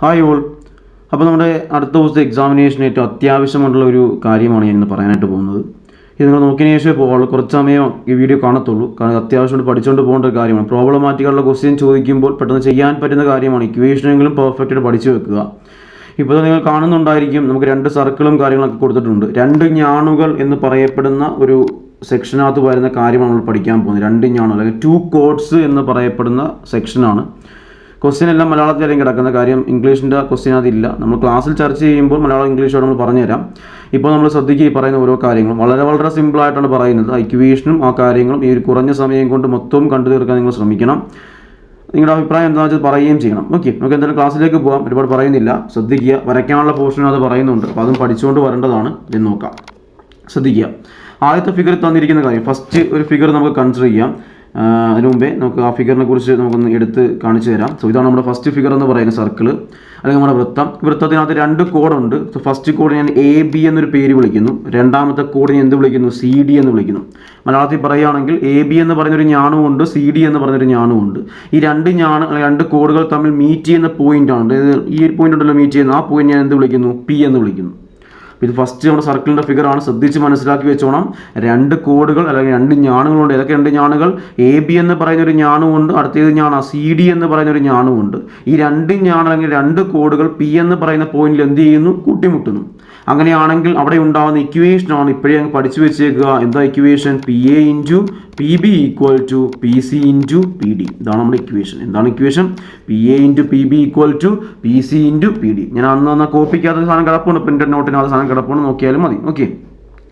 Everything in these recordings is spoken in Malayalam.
ഹായ് ഓൾ അപ്പോൾ നമ്മുടെ അടുത്ത ദിവസത്തെ എക്സാമിനേഷൻ ഏറ്റവും അത്യാവശ്യമായിട്ടുള്ള ഒരു കാര്യമാണ് ഞാൻ ഇന്ന് പറയാനായിട്ട് പോകുന്നത്. ഇത് നിങ്ങൾ നോക്കിയതിന് ശേഷമേ പോകുള്ളൂ കുറച്ച് സമയം ഈ വീഡിയോ കാണത്തുള്ളൂ. കാരണം അത്യാവശ്യമായിട്ട് പഠിച്ചുകൊണ്ട് പോകേണ്ട ഒരു കാര്യമാണ്. പ്രോബ്ലമാറ്റിക്കുള്ള ക്വസ്റ്റ്യൻ ചോദിക്കുമ്പോൾ പെട്ടെന്ന് ചെയ്യാൻ പറ്റുന്ന കാര്യമാണ്. ഇക്വേഷനെങ്കിലും പെർഫെക്റ്റ് ആയിട്ട് പഠിച്ചു വെക്കുക. ഇപ്പോൾ നിങ്ങൾ കാണുന്നുണ്ടായിരിക്കും. നമുക്ക് രണ്ട് സർക്കിളും കാര്യങ്ങളൊക്കെ കൊടുത്തിട്ടുണ്ട്. രണ്ട് ഞാണുകൾ എന്ന് പറയപ്പെടുന്ന ഒരു സെക്ഷനകത്ത് വരുന്ന കാര്യമാണ് നമ്മൾ പഠിക്കാൻ പോകുന്നത്. രണ്ട് ഞാണു അല്ലെങ്കിൽ ടു കോഡ്സ് എന്ന് പറയപ്പെടുന്ന സെക്ഷനാണ് ക്വസ്റ്റ്യൻ എല്ലാം മലയാളത്തിലായിരിക്കും കിടക്കുന്ന കാര്യം ഇംഗ്ലീഷിന്റെ ക്വസ്റ്റ്യൻ അതില്ല. നമ്മൾ ക്ലാസ്സിൽ ചർച്ച ചെയ്യുമ്പോൾ മലയാളം ഇംഗ്ലീഷോട് നമ്മൾ പറഞ്ഞുതരാം. ഇപ്പോൾ നമ്മൾ ശ്രദ്ധിക്കുക ഈ പറയുന്ന ഓരോ കാര്യങ്ങളും. വളരെ വളരെ സിമ്പിളായിട്ടാണ് പറയുന്നത്. ഐക്യുവേഷനും ആ കാര്യങ്ങളും ഈ ഒരു കുറഞ്ഞ സമയം കൊണ്ട് മൊത്തം കണ്ടു തീർക്കാൻ നിങ്ങൾ ശ്രമിക്കണം. നിങ്ങളുടെ അഭിപ്രായം എന്താണെന്ന് വെച്ചാൽ പറയുകയും ചെയ്യണം. ഓക്കെ നമുക്ക് എന്തായാലും ക്ലാസ്സിലേക്ക് പോകാം ഒരുപാട് പറയുന്നില്ല. ശ്രദ്ധിക്കുക. വരയ്ക്കാനുള്ള പോർഷൻ അത് പറയുന്നുണ്ട്. അപ്പോൾ അതും പഠിച്ചുകൊണ്ട് വരേണ്ടതാണ് എന്ന് നോക്കാം. ശ്രദ്ധിക്കുക. ആദ്യത്തെ ഫിഗർ തന്നിരിക്കുന്ന കാര്യം. ഫസ്റ്റ് ഒരു ഫിഗർ നമുക്ക് കൺസിഡർ ചെയ്യാം. അതിനു മുമ്പേ നമുക്ക് ആ ഫിഗറിനെ കുറിച്ച് നമുക്കൊന്ന് എടുത്ത് കാണിച്ചു തരാം. സോ ഇതാണ് നമ്മുടെ ഫസ്റ്റ് ഫിഗർ എന്ന് പറയുന്ന സർക്കിൾ അല്ലെങ്കിൽ നമ്മുടെ വൃത്തം. വൃത്തത്തിനകത്ത് രണ്ട് കോഡുണ്ട് സോ ഫസ്റ്റ് കോഡ് ഞാൻ എ ബി എന്നൊരു പേര് വിളിക്കുന്നു. രണ്ടാമത്തെ കോഡ് ഞാൻ എന്ത് വിളിക്കുന്നു? സി ഡി എന്ന് വിളിക്കുന്നു. മലയാളത്തിൽ പറയുകയാണെങ്കിൽ എ ബി എന്ന് പറയുന്നൊരു ഞാണുമുണ്ട് സി ഡി എന്ന് പറയുന്നൊരു ഞാണുമുണ്ട് ഈ രണ്ട് ഞാണ് രണ്ട് കോഡുകൾ തമ്മിൽ മീറ്റ് ചെയ്യുന്ന പോയിന്റാണ് ഈ പോയിന്റ് ഉണ്ടല്ലോ മീറ്റ് ചെയ്യുന്ന ആ പോയിന്റ് ഞാൻ എന്ത് വിളിക്കുന്നു? പി എന്ന് വിളിക്കുന്നു. ഇത് ഫസ്റ്റ് നമ്മുടെ സർക്കിളിന്റെ ഫിഗർ ആണ്. ശ്രദ്ധിച്ച് മനസ്സിലാക്കി വെച്ചോണം. രണ്ട് കോഡുകൾ അല്ലെങ്കിൽ രണ്ട് ഞാണുകളുണ്ട്. ഏതൊക്കെ രണ്ട് ഞാണുകൾ? എ ബി എന്ന് പറയുന്ന ഒരു ഞാണുമുണ്ട്. അടുത്തത് ഞാണ സി ഡി എന്ന് പറയുന്ന ഒരു ഞാണുമുണ്ട്. ഈ രണ്ട് ഞാണ് അല്ലെങ്കിൽ രണ്ട് കോഡുകൾ പി എന്ന് പറയുന്ന പോയിന്റിൽ എന്ത് ചെയ്യുന്നു? കൂട്ടിമുട്ടുന്നു. അങ്ങനെയാണെങ്കിൽ അവിടെ ഉണ്ടാകുന്ന ഇക്വേഷനാണ് ഇപ്പോഴേ അങ്ങ് പഠിച്ചു വെച്ചേക്കുക. എന്താ equation P A into P B equal to P C into P D ഇതാണ് നമ്മുടെ ഇക്വേഷൻ എന്താണ് equation P A into P B equal to P C into P D ഞാൻ അന്ന് അന്ന് കോപ്പിക്കാത്ത സാധനം കിടപ്പുണ്ട്. പ്രിന്റഡ് നോട്ടിനകത്ത് സാധനം കിടപ്പുണ്ട് നോക്കിയാലും മതി. ഓക്കെ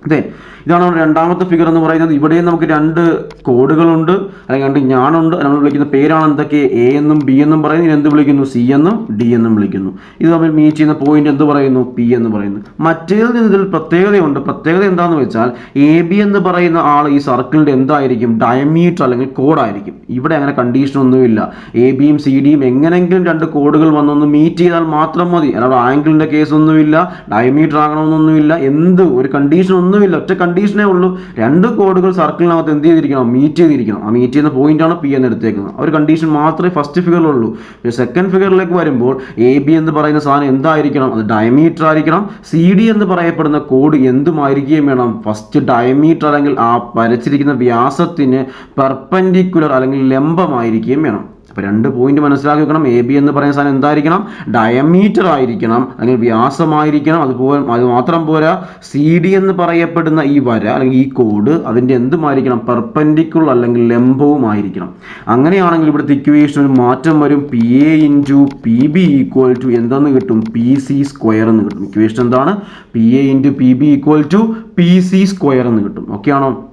അതെ ഇതാണ് രണ്ടാമത്തെ ഫിഗർ എന്ന് പറയുന്നത്. ഇവിടെയും നമുക്ക് രണ്ട് കോഡുകളുണ്ട് അല്ലെങ്കിൽ രണ്ട് ഞാനുണ്ട്. നമ്മൾ വിളിക്കുന്ന പേരാണ് എന്തൊക്കെ? എ എന്നും ബി എന്നും പറയുന്നു എന്ത് വിളിക്കുന്നു? സി എന്നും ഡി എന്നും വിളിക്കുന്നു. ഇത് തമ്മിൽ മീറ്റ് ചെയ്യുന്ന പോയിന്റ് എന്ത് പറയുന്നു? പി എന്ന് പറയുന്നു. മറ്റേതിൽ നിന്ന് ഇതിൽ പ്രത്യേകതയുണ്ട്. പ്രത്യേകത എന്താണെന്ന് വെച്ചാൽ എ ബി എന്ന് പറയുന്ന ആൾ ഈ സർക്കിളിന്റെ എന്തായിരിക്കും? ഡയമീറ്റർ അല്ലെങ്കിൽ കോഡായിരിക്കും ഇവിടെ അങ്ങനെ കണ്ടീഷൻ ഒന്നുമില്ല. എ ബിയും സി ഡിയും എങ്ങനെങ്കിലും രണ്ട് കോഡുകൾ വന്നൊന്ന് മീറ്റ് ചെയ്താൽ മാത്രം മതി. അല്ലാതെ ആംഗിളിന്റെ കേസ് ഒന്നുമില്ല. ഡയമീറ്റർ ആകണമെന്നൊന്നുമില്ല. എന്ത് ഒരു കണ്ടീഷൻ ഒന്നുമില്ല. ഒറ്റ കണ്ടീഷനേ ഉള്ളൂ. രണ്ട് കോഡുകൾ സർക്കിളിനകത്ത് എന്ത് ചെയ്തിരിക്കണം? മീറ്റ് ചെയ്തിരിക്കണം. ആ മീറ്റ് ചെയ്യുന്ന പോയിന്റാണ് പി എന്ന് എടുത്തേക്കുന്നത്. ആ ഒരു കണ്ടീഷൻ മാത്രമേ ഫസ്റ്റ് ഫിഗറിലുള്ളൂ സെക്കൻഡ് ഫിഗറിലേക്ക് വരുമ്പോൾ എ ബി എന്ന് പറയുന്ന സാധനം എന്തായിരിക്കണം? അത് ഡയമീറ്റർ ആയിരിക്കണം. സി ഡി എന്ന് പറയപ്പെടുന്ന കോഡ് എന്തുമായിരിക്കുകയും വേണം? ഫസ്റ്റ് ഡയമീറ്റർ അല്ലെങ്കിൽ ആ വരച്ചിരിക്കുന്ന വ്യാസത്തിന് പെർപ്പൻഡിക്കുലർ അല്ലെങ്കിൽ ലംബമായിരിക്കുകയും വേണം. അപ്പോൾ രണ്ട് പോയിന്റ് മനസ്സിലാക്കി വെക്കണം. എ ബി എന്ന് പറയുന്ന സാധനം എന്തായിരിക്കണം? ഡയമീറ്റർ ആയിരിക്കണം. അല്ലെങ്കിൽ വ്യാസമായിരിക്കണം. അതുപോലെ അത് മാത്രം പോരാ. സി ഡി എന്ന് പറയപ്പെടുന്ന ഈ വര അല്ലെങ്കിൽ ഈ കോഡ് അതിന്റെ എന്തുമായിരിക്കണം? പെർപ്പൻഡിക്കുൾ അല്ലെങ്കിൽ ലംബവുമായിരിക്കണം അങ്ങനെയാണെങ്കിൽ ഇവിടുത്തെ ഇക്വേഷൻ ഒരു മാറ്റം വരും. P A into P B equal to എന്തെന്ന് കിട്ടും? പി സി സ്ക്വയർ എന്ന് കിട്ടും. ഇക്വേഷൻ എന്താണ്? P A into P B equal to P C square എന്ന് കിട്ടും. ഓക്കെ ആണോ?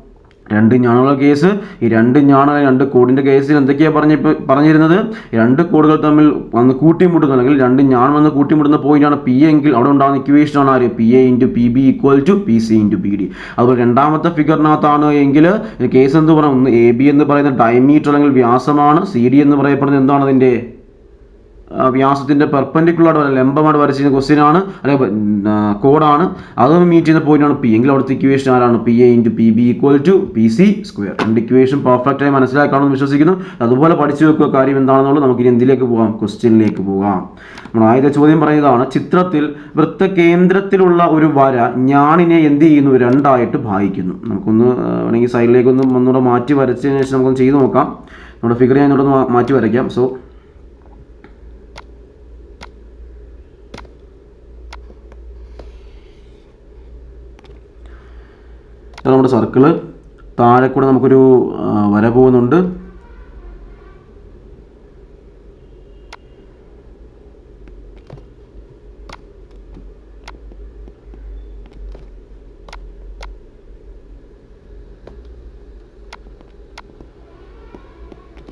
രണ്ട് ഞാണുകളുടെ കേസ് ഈ രണ്ട് ഞാണ രണ്ട് കൂടിന്റെ കേസിൽ എന്തൊക്കെയാണ് പറഞ്ഞ പറഞ്ഞിരുന്നത്? രണ്ട് കൂടുകൾ തമ്മിൽ വന്ന് കൂട്ടിമുട്ടുന്നു. അല്ലെങ്കിൽ രണ്ട് ഞാൻ വന്ന് കൂട്ടിമുട്ടുന്ന പോയിന്റാണ് പി എങ്കിൽ അവിടെ ഉണ്ടാകുന്ന ഇക്വേഷനാണ് ആര്? P A into P B equal to P C into P D അതുപോലെ രണ്ടാമത്തെ ഫിഗറിനകത്താണ് എങ്കിൽ കേസ് എന്ത് പറയുന്നത് എ ബി എന്ന് പറയുന്ന ഡയമീറ്റർ അല്ലെങ്കിൽ വ്യാസമാണ് സി ഡി എന്ന് പറയപ്പെടുന്നത്. എന്താണ് അതിന്റെ? ആ, വ്യാസത്തിന്റെ പെർപ്പൻഡിക്കുലർ ലംബമായിട്ട് വരച്ചിരുന്ന ക്വസ്റ്റ്യൻ ആണ് അല്ലെങ്കിൽ കോഡാണ്. അത് മീറ്റ് ചെയ്യുന്ന പോയിന്റാണ് പി. എങ്കിൽ അവിടുത്തെ ഇക്വേഷൻ ആരാണ്? P A into P B equal to P C square രണ്ട് ഇക്വേഷൻ പെർഫെക്റ്റ് ആയി മനസ്സിലാക്കാണെന്ന് വിശ്വസിക്കുന്നു. അതുപോലെ പഠിച്ചു വെക്കുക കാര്യം എന്താണെന്നുള്ളത് നമുക്ക് ഇനി എന്തിലേക്ക് പോകാം? ക്വസ്റ്റ്യനിലേക്ക് പോകാം. നമ്മൾ ആദ്യത്തെ ചോദ്യം പറയുന്നതാണ് ചിത്രത്തിൽ വൃത്തകേന്ദ്രത്തിലുള്ള ഒരു വര ഞാണിനെ എന്ത് ചെയ്യുന്നു? രണ്ടായിട്ട് ഭാഗിക്കുന്നു. നമുക്കൊന്ന് വേണമെങ്കിൽ സൈഡിലേക്ക് ഒന്ന് ഒന്നുകൂടെ മാറ്റി വരച്ചതിന് ശേഷം നമുക്കൊന്ന് ചെയ്തു നോക്കാം. നമ്മുടെ ഫിഗർ ഞാൻ ഇവിടെ മാറ്റി വരയ്ക്കാം. സോ നമ്മുടെ സർക്കിൾ താഴെ കൂടെ നമുക്കൊരു വര പോകുന്നുണ്ട്.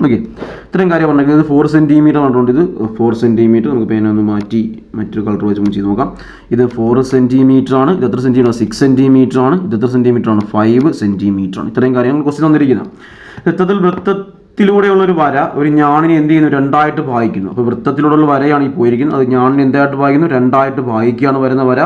ഓക്കെ ഇത്രയും കാര്യം പറഞ്ഞെങ്കിൽ ഇത് ഫോർ സെന്റിമീറ്റർ പറഞ്ഞുകൊണ്ട് ഇത് ഫോർ സെന്റിമീറ്റർ നമുക്ക് പേന ഒന്ന് മാറ്റി മറ്റൊരു കളർ വെച്ച് ചെയ്ത് നോക്കാം. ഇത് ഫോർ സെന്റിമീറ്റർ ആണ് ഇത് എത്ര സെന്റിമീറ്റർ സിക്സ് സെന്റിമീറ്റർ ആണ് ഇത് എത്ര സെന്റിമീറ്റർ ആണ്? ഫൈവ് സെന്റിമീറ്റർ ആണ്. ഇത്രയും കാര്യങ്ങൾ ക്വസ്റ്റ്യൻ തന്നിരിക്കുന്നത് രക്തത്തിൽ വൃത്ത വൃത്തത്തിലൂടെയുള്ള ഒരു വര ഒരു ഞാണിനെ എന്ത് ചെയ്യുന്നു? രണ്ടായിട്ട് ഭാഗിക്കുന്നു. അപ്പോൾ വൃത്തത്തിലൂടെയുള്ള വരയാണ് ഈ പോയിരിക്കുന്നത്. അത് ഞാണിനെ എന്തായിട്ട് ഭാഗിക്കുന്നു? രണ്ടായിട്ട് ഭാഗിക്കുകയാണ് വരുന്ന വര.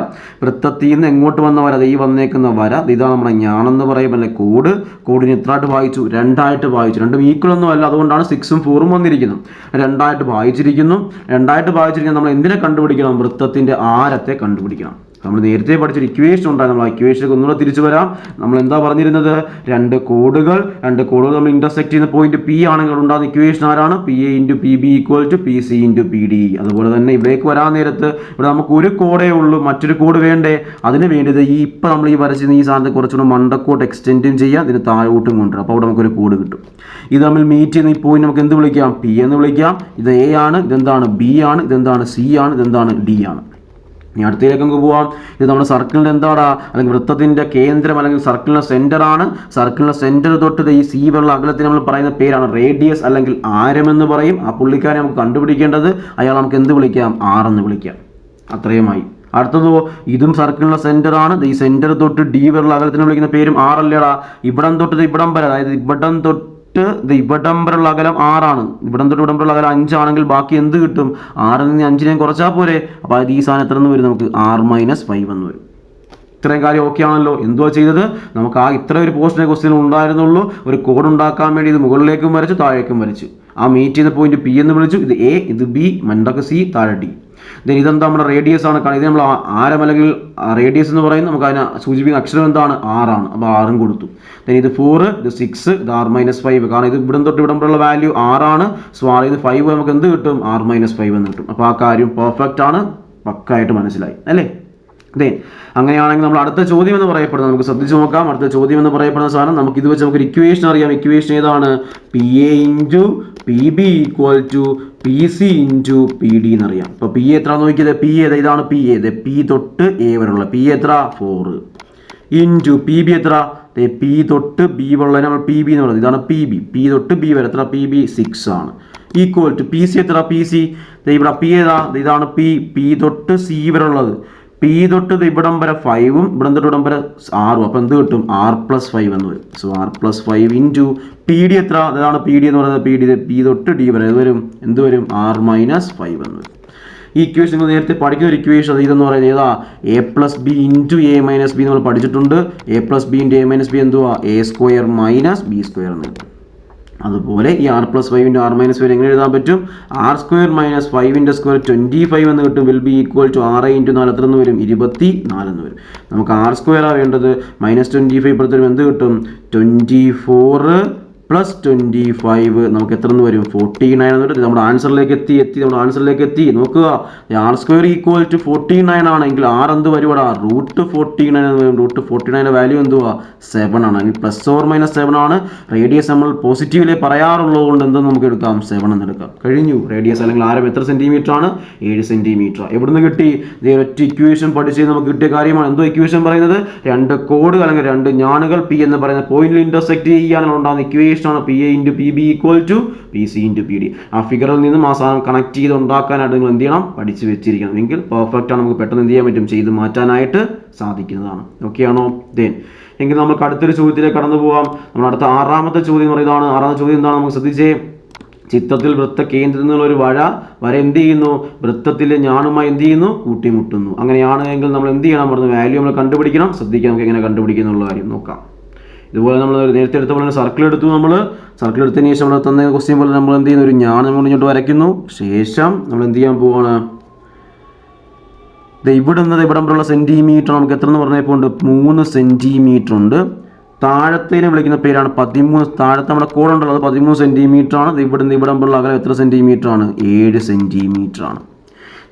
വൃത്തത്തിൽ നിന്ന് എങ്ങോട്ട് വന്ന വര? ഈ വന്നേക്കുന്ന വര. ഇതാ ഇതാണ് നമ്മുടെ ഞാണെന്ന് പറയുമ്പോൾ അല്ലെ കോഡ്. കോഡിന് എത്രയായിട്ട് ഭാഗിച്ചു. രണ്ടായിട്ട് ഭാഗിച്ചു. രണ്ടും ഈക്വൽ ഒന്നും അല്ല. അതുകൊണ്ടാണ് സിക്സും ഫോറും വന്നിരിക്കുന്നത്. രണ്ടായിട്ട് ഭാഗിച്ചിരിക്കുന്നു. രണ്ടായിട്ട് ഭാഗിച്ചിരിക്കുന്നത് നമ്മൾ എന്തിനെ കണ്ടുപിടിക്കണം? വൃത്തത്തിന്റെ ആരത്തെ കണ്ടുപിടിക്കണം. നമ്മൾ നേരത്തെ പഠിച്ചൊരു ഇക്വേഷൻ ഉണ്ടായി. നമ്മൾ ആ ഇക്വേഷനിലേക്ക് ഒന്നുകൂടെ തിരിച്ചു വരാം. നമ്മൾ എന്താ പറഞ്ഞിരുന്നത്? രണ്ട് കോഡുകൾ. രണ്ട് കോഡുകൾ നമ്മൾ ഇന്റർസെക്ട് ചെയ്യുന്ന പോയിന്റ് പി ആണെങ്കിൽ ഉണ്ടാകുന്ന ഇക്വേഷൻ ആരാണ്? P A into P B equal to P C into P D അതുപോലെ തന്നെ ഇവിടേക്ക് വരാൻ നേരത്ത് ഇവിടെ നമുക്ക് ഒരു കോഡേ ഉള്ളൂ. മറ്റൊരു കോഡ് വേണ്ടേ? അതിന് വേണ്ടിയത് ഈ ഇപ്പം നമ്മൾ ഈ വരച്ചിരുന്ന ഈ സാധനത്തെ കുറച്ചുകൂടെ മണ്ടക്കോട്ട് എക്സ്റ്റെൻഡും ചെയ്യാം. ഇതിന് താഴോട്ടും കൊണ്ടുവരും. അപ്പോൾ അവിടെ നമുക്കൊരു കോഡ് കിട്ടും. ഇത് നമ്മൾ മീറ്റ് ചെയ്യുന്ന ഈ പോയിന്റ് നമുക്ക് എന്ത് വിളിക്കാം? പി എന്ന് വിളിക്കാം. ഇത് എ ആണ്. ഇതെന്താണ്? ബി ആണ്. ഇതെന്താണ്? സി ആണ്. ഇതെന്താണ്? ഡി ആണ്. ഇനി അടുത്തതിലേക്ക് നമുക്ക് പോവാം. ഇത് നമ്മുടെ സർക്കിളിന്റെ എന്താടാ? അല്ലെങ്കിൽ വൃത്തത്തിന്റെ കേന്ദ്രം അല്ലെങ്കിൽ സർക്കിളിന്റെ സെന്റർ ആണ്. സർക്കിളിന്റെ സെന്റർ തൊട്ട് ഈ സി വരെയുള്ള അകലത്തിന് നമ്മൾ പറയുന്ന പേരാണ് റേഡിയസ് അല്ലെങ്കിൽ ആരം എന്ന് പറയും. ആ പുള്ളിക്കാരെ നമുക്ക് കണ്ടുപിടിക്കേണ്ടത് അയാൾ നമുക്ക് എന്ത് വിളിക്കാം? ആർ എന്ന് വിളിക്കാം. അത്രയുമായി. അടുത്തത് ഇതും സർക്കിളിന്റെ സെന്റർ ആണ്. ഈ സെന്റർ തൊട്ട് ഡി വരെയുള്ള അകലത്തിന് വിളിക്കുന്ന പേരും ആർ അല്ലേടാ. ഇവിടം തൊട്ട് ഇവിടം വരെ. അതായത് ഇവിടം തൊട്ട് ഇത് ഇവിടം വരെയുള്ള അകലം ആറാണ്. ഇവിടം തൊട്ട് ഇവിടം അകലം അഞ്ചാണെങ്കിൽ ബാക്കി എന്ത് കിട്ടും? ആറിൽ നിന്ന് അഞ്ചിനെയും കുറച്ചാൽ പോരെ. അപ്പോൾ അത് ഈ സാധനം എത്ര എന്ന് വരും നമുക്ക്? ആറ് മൈനസ് ഫൈവ് എന്ന് വരും. ഇത്രയും കാര്യം ഓക്കെ ആണല്ലോ. എന്തുവാ ചെയ്തത്? നമുക്ക് ആ ഇത്ര ഒരു പോസ്റ്റിനെ ക്വസ്റ്റ്യൻ ഉണ്ടായിരുന്നുള്ളൂ. ഒരു കോഡ് ഉണ്ടാക്കാൻ വേണ്ടി ഇത് മുകളിലേക്കും വരച്ചു താഴേക്കും വരച്ചു. ആ മീറ്റ് ചെയ്ത പോയിന്റ് പി എന്ന് വിളിച്ചു. ഇത് എ ഇത് ബി മണ്ടക്ക് സി താഴെ ഡി ദെൻ ഇതെന്താ നമ്മുടെ റേഡിയസ് ആണ്. കാരണം ഇത് നമ്മൾ ആരം അല്ലെങ്കിൽ റേഡിയസ് എന്ന് പറയുന്നത് നമുക്ക് അതിനെ സൂചിപ്പിക്കുന്ന അക്ഷരം എന്താണ്? ആറാണ് അപ്പോൾ ആറും കൊടുത്തു. ദെൻ ഇത് ഫോർ ഇത് സിക്സ് ഇത് ആർ മൈനസ് ഫൈവ് കാരണം ഇത് ഇവിടം തൊട്ട് ഇവിടെ ഉള്ള വാല്യൂ ആറാണ് സോ ആറിൽ നിന്ന് ഫൈവ് നമുക്ക് എന്ത് കിട്ടും? ആർ മൈനസ് ഫൈവ് എന്ന് കിട്ടും. അപ്പോൾ ആ കാര്യം പെർഫെക്റ്റ് ആണ്. പക്കായിട്ട് മനസ്സിലായി. അല്ലേ? അതെ അങ്ങനെയാണെങ്കിൽ നമ്മൾ അടുത്ത ചോദ്യം എന്ന് പറയപ്പെടുന്നത് നമുക്ക് ശ്രദ്ധിച്ച് നോക്കാം. അടുത്ത ചോദ്യം എന്ന് പറയപ്പെടുന്ന സാധനം നമുക്ക് ഇത് വെച്ച് നമുക്ക് ഇക്വേഷൻ അറിയാം. ഇക്വേഷൻ ഏതാണ്? P A into P B equal to P C into P D എന്നറിയാം ഇപ്പോൾ പി എത്ര നോക്കിയത് പി എ ഇതാണ് പി എ പി തൊട്ട് എ വരെയുള്ള പി എത്ര? ഫോറ് ഇന്റു പി ബി എത്ര? പി തൊട്ട് ബി വരെ നമ്മൾ പി ബി എന്ന് പറയുന്നത് ഇതാണ് പി ബി പി തൊട്ട് ബി വരെ എത്ര? പി ബി സിക്സ് ആണ്. ഈക്വൽ ടു പി സി എത്ര? പി സി ഇവിടെ പി ഏതാ? ഇതാണ് പി പി തൊട്ട് സി വരെ ഉള്ളത് പി തൊട്ട് ഇവിടം വരെ ഫൈവും ഇവിടം തൊട്ട് ഇവിടം വരെ ആറും. അപ്പോൾ എന്ത് കിട്ടും? ആർ പ്ലസ് ഫൈവ് എന്ന് വരും. So R plus five into P D എത്ര? അതാണ് പി ഡി എന്ന് പറയുന്നത്. പി ഡി പി തൊട്ട് ഡി വരെ വരും. എന്ത് വരും? ആർ മൈനസ് ഫൈവ് എന്ന് വരും. ഈ ഇക്വേഷൻ നിങ്ങൾ നേരത്തെ പഠിക്കുന്ന ഒരു ഇക്വേഷൻ അത് ഇതെന്ന് പറയുന്നത് ഏതാ? A plus B into A minus B നമ്മൾ പഠിച്ചിട്ടുണ്ട്. A plus B into A minus B എന്തുവാ? A square minus B square എന്ന് കിട്ടും അതുപോലെ ഈ R plus five into R minus five എങ്ങനെ എഴുതാൻ പറ്റും? ആർ സ്ക്വയർ മൈനസ് ഫൈവിന്റെ സ്ക്വയർ ട്വന്റി ഫൈവ് എന്ന് കിട്ടും വിൽ ബി ഈക്വൽ ടു ആറ് ഇന്റു നാല് എത്ര എന്ന് വരും? ഇരുപത്തി നാലെന്ന് വരും. നമുക്ക് ആർ സ്ക്വയറാണ് വേണ്ടത്? മൈനസ് ട്വന്റി ഫൈവ് ഇപ്പോഴത്തെ എന്ത് കിട്ടും? Twenty four plus twenty five നമുക്ക് എത്ര എന്ന് വരും? ഫോർട്ടി നയൻ എന്ന് പറയുന്നത് നമ്മുടെ ആൻസറിലേക്ക് എത്തി എത്തി നമ്മുടെ ആൻസറിലേക്ക് എത്തി. നോക്കുക R square equal to forty nine ആണെങ്കിൽ ആർ എന്ത് വരുവാടാ? റൂട്ട് ഫോർട്ടി നയൻ എന്ന് വരും. റൂട്ട് ഫോർട്ടി നയന്റെ വാല്യൂ എന്തുവാ? സെവൻ ആണ്. അല്ലെങ്കിൽ പ്ലസ് ഓർ മൈനസ് സെവൻ ആണ്. റേഡിയസ് നമ്മൾ പോസിറ്റീവിലേ പറയാറുള്ളത് കൊണ്ട് എന്ത് നമുക്ക് എടുക്കാം. സെവൻ എന്ന് എടുക്കാം. കഴിഞ്ഞു. റേഡിയസ് അല്ലെങ്കിൽ ആരം എത്ര സെന്റിമീറ്റർ ആണ്? ഏഴ് സെന്റിമീറ്റർ എവിടുന്ന് കിട്ടി? ഒറ്റ ഇക്വേഷൻ പഠിച്ച് നമുക്ക് കിട്ടിയ കാര്യമാണ്. എന്തോ ഇക്വേഷൻ പറയുന്നത്? രണ്ട് കോഡ് അല്ലെങ്കിൽ രണ്ട് ഞാനുകൾ പി എന്ന് പറയുന്ന പോയിന്റിൽ ഇന്റർസെക്ട് ചെയ്യാനുള്ള ഉണ്ടാകുന്ന ഇക്വേഷൻ ആണ്. P A into P B equal to P C into P D ആ ഫിഗറിൽ നിന്നും ആ സാധനം കണക്ട് ചെയ്ത് ഉണ്ടാക്കാനായിട്ട് നിങ്ങൾ എന്ത് ചെയ്യണം? പഠിച്ചു വെച്ചിരിക്കണം. എങ്കിൽ പെർഫെക്റ്റ് ആണ്. നമുക്ക് പെട്ടെന്ന് എന്ത് ചെയ്യാൻ പറ്റും? ചെയ്ത് മാറ്റാനായിട്ട് സാധിക്കുന്നതാണ്. ഓക്കെ ആണോ? ദെൻ എങ്കിൽ നമുക്ക് അടുത്തൊരു ചോദ്യത്തിലേക്ക് കടന്നു പോകാം. നമ്മൾ അടുത്ത ആറാമത്തെ ചോദ്യം എന്ന് പറയുന്നതാണ്. ആറാമത്തെ ചോദ്യം എന്താണ്? നമുക്ക് ശ്രദ്ധിച്ചേ. ചിത്രത്തിൽ വൃത്ത കേന്ദ്രത്തിൽ നിന്നുള്ള ഒരു വഴ വര എന്ത് ചെയ്യുന്നു? വൃത്തത്തിൽ ഞാണുമായി എന്ത് ചെയ്യുന്നു? കൂട്ടിമുട്ടുന്നു. അങ്ങനെയാണ് എങ്കിൽ നമ്മൾ എന്ത് ചെയ്യണം? പറഞ്ഞു വാല്യൂ നമ്മൾ കണ്ടുപിടിക്കണം. ശ്രദ്ധിക്കാം. നമുക്ക് എങ്ങനെ കണ്ടുപിടിക്കുന്നുള്ള കാര്യം നോക്കാം. ഇതുപോലെ നമ്മൾ നേരത്തെ എടുത്ത പോലെ സർക്കിൾ എടുത്തു. നമ്മൾ സർക്കിൾ എടുത്തതിന് ശേഷം നമ്മൾ തന്ന ക്വസ്റ്റ്യൻ പോലെ നമ്മൾ എന്ത് ചെയ്യുന്നു? ഒരു ഞാൻ നമ്മൾ ഇങ്ങോട്ട് വരയ്ക്കുന്നു. ശേഷം നമ്മൾ എന്ത് ചെയ്യാൻ പോവാണ്? ഇവിടെ നിന്ന് ഇവിടെ വരെയുള്ള സെന്റിമീറ്റർ നമുക്ക് എത്ര എന്ന് പറഞ്ഞപ്പോൾ ഉണ്ട്? മൂന്ന് സെന്റിമീറ്റർ ഉണ്ട്. താഴത്തേനെ വിളിക്കുന്ന പേരാണ് പതിമൂന്ന്. താഴത്തെ നമ്മുടെ കോഡ് ഉണ്ടല്ലോ അത് പതിമൂന്ന് സെന്റിമീറ്റർ ആണ്. ഇവിടെ നിന്ന് ഇവിടെ വരെയുള്ള അകലം എത്ര സെന്റിമീറ്റർ ആണ്? ഏഴ് സെന്റിമീറ്റർ ആണ്.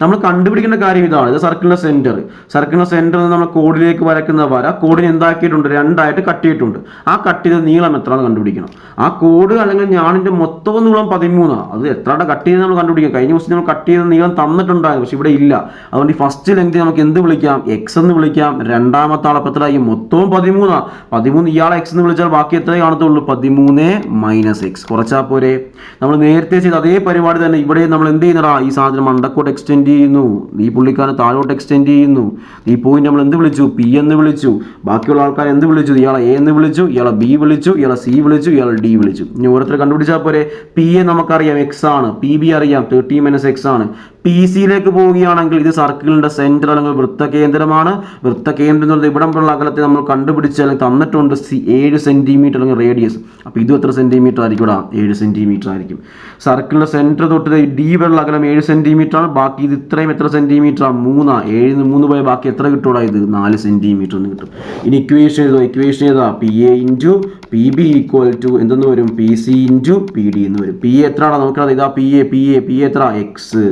നമ്മൾ കണ്ടുപിടിക്കേണ്ട കാര്യം ഇതാണ്. ഇത് സർക്കിളിന്റെ സെന്റർ സർക്കിളിന്റെ സെന്ററിൽ നമ്മൾ കോഡിലേക്ക് വരക്കുന്ന വര കോഡിന് എന്താക്കിയിട്ടുണ്ട്? രണ്ടായിട്ട് കട്ട് ചെയ്തിട്ടുണ്ട്. ആ കട്ട് ചെയ്ത നീളം എത്രയാണ് കണ്ടുപിടിക്കണം. ആ കോഡ് അല്ലെങ്കിൽ ഞാനിന്റെ മൊത്തം നീളം പതിമൂന്നാണ് അത് എത്രയുടെ കട്ട് ചെയ്ത് നമ്മൾ കണ്ടുപിടിക്കാം. കഴിഞ്ഞ ദിവസം നമ്മൾ കട്ട് ചെയ്ത നീളം തന്നിട്ടുണ്ടായിരുന്നു. പക്ഷെ ഇവിടെ ഇല്ല. അതുകൊണ്ട് ഈ ഫസ്റ്റ് ലെങ്ത് നമുക്ക് എന്ത് വിളിക്കാം? എക്സ് എന്ന് വിളിക്കാം. രണ്ടാമത്തെ ആളപ്പം എത്ര ഈ മൊത്തവും പതിമൂന്നാണ് പതിമൂന്ന് ഇയാളെ എക്സ് എന്ന് വിളിച്ചാൽ ബാക്കി എത്രയേ കാണത്തുള്ളൂ? പതിമൂന്ന് മൈനസ് എക്സ് കുറച്ചാൽ പോരെ. നമ്മൾ നേരത്തെ ചെയ്ത അതേ പരിപാടി തന്നെ ഇവിടെ നമ്മൾ എന്ത് ചെയ്യുന്നടാ? ഈ സാധനം മണ്ടക്കോട്ട് എക്സ്റ്റെൻഡ് ചെയ്യുന്നു. ഈ പുള്ളിക്കാരൻ താഴോട്ട് എക്സ്റ്റെൻഡ് ചെയ്യുന്നു. ഈ പോയിന്റ് നമ്മൾ എന്ത് വിളിച്ചു? പി എന്ന് വിളിച്ചു. ബാക്കിയുള്ള ആൾക്കാർ എന്ത് വിളിച്ചു? ഇയാളെ എ എന്ന് വിളിച്ചു ഇയാളെ ബി വിളിച്ചു ഇയാളെ സി വിളിച്ചു ഇയാളെ ഡി വിളിച്ചു. ഇനി ഓരോരുത്തർ കണ്ടുപിടിച്ചാൽ പോരെ? പി എ നമുക്കറിയാം എക്സ് ആണ്. പി ബി അറിയാം. തേർട്ടി മൈനസ് എക്സ് ആണ്. പി സിയിലേക്ക് പോവുകയാണെങ്കിൽ ഇത് സർക്കിളിന്റെ സെന്റർ അല്ലെങ്കിൽ വൃത്തകേന്ദ്രമാണ്. വൃത്തകേന്ദ്രം എന്ന് ഇവിടം ഉള്ള അകലത്തെ നമ്മൾ കണ്ടുപിടിച്ച് അല്ലെങ്കിൽ തന്നിട്ടുണ്ട് സി ഏഴ് സെന്റിമീറ്റർ അല്ലെങ്കിൽ റേഡിയസ് അപ്പോൾ ഇതും എത്ര സെന്റിമീറ്റർ ആയിരിക്കും ഇവിടെ? ഏഴ് സെന്റിമീറ്റർ ആയിരിക്കും. സർക്കിളിന്റെ സെന്റർ തൊട്ട് ഡി വരെയുള്ള അകലം ഏഴ് സെന്റിമീറ്റർ ആണ്. ബാക്കി ഇത് ഇത്രയും എത്ര സെന്റിമീറ്റർ ആണ്? മൂന്നാ. ഏഴിന് മൂന്ന് പോയ ബാക്കി എത്ര കിട്ടൂടാ ഇത് നാല് സെന്റിമീറ്റർ എന്ന് കിട്ടും. ഇനി ഇക്വേഷൻ എഴുതുക. ഇക്വേഷൻ ഏതാ P A into P B equal to എന്തെന്ന് വരും? P C into P D എന്ന് വരും. പി എത്ര നോക്കിയാൽ ഇതാ P A P A P എത്ര എക്സ്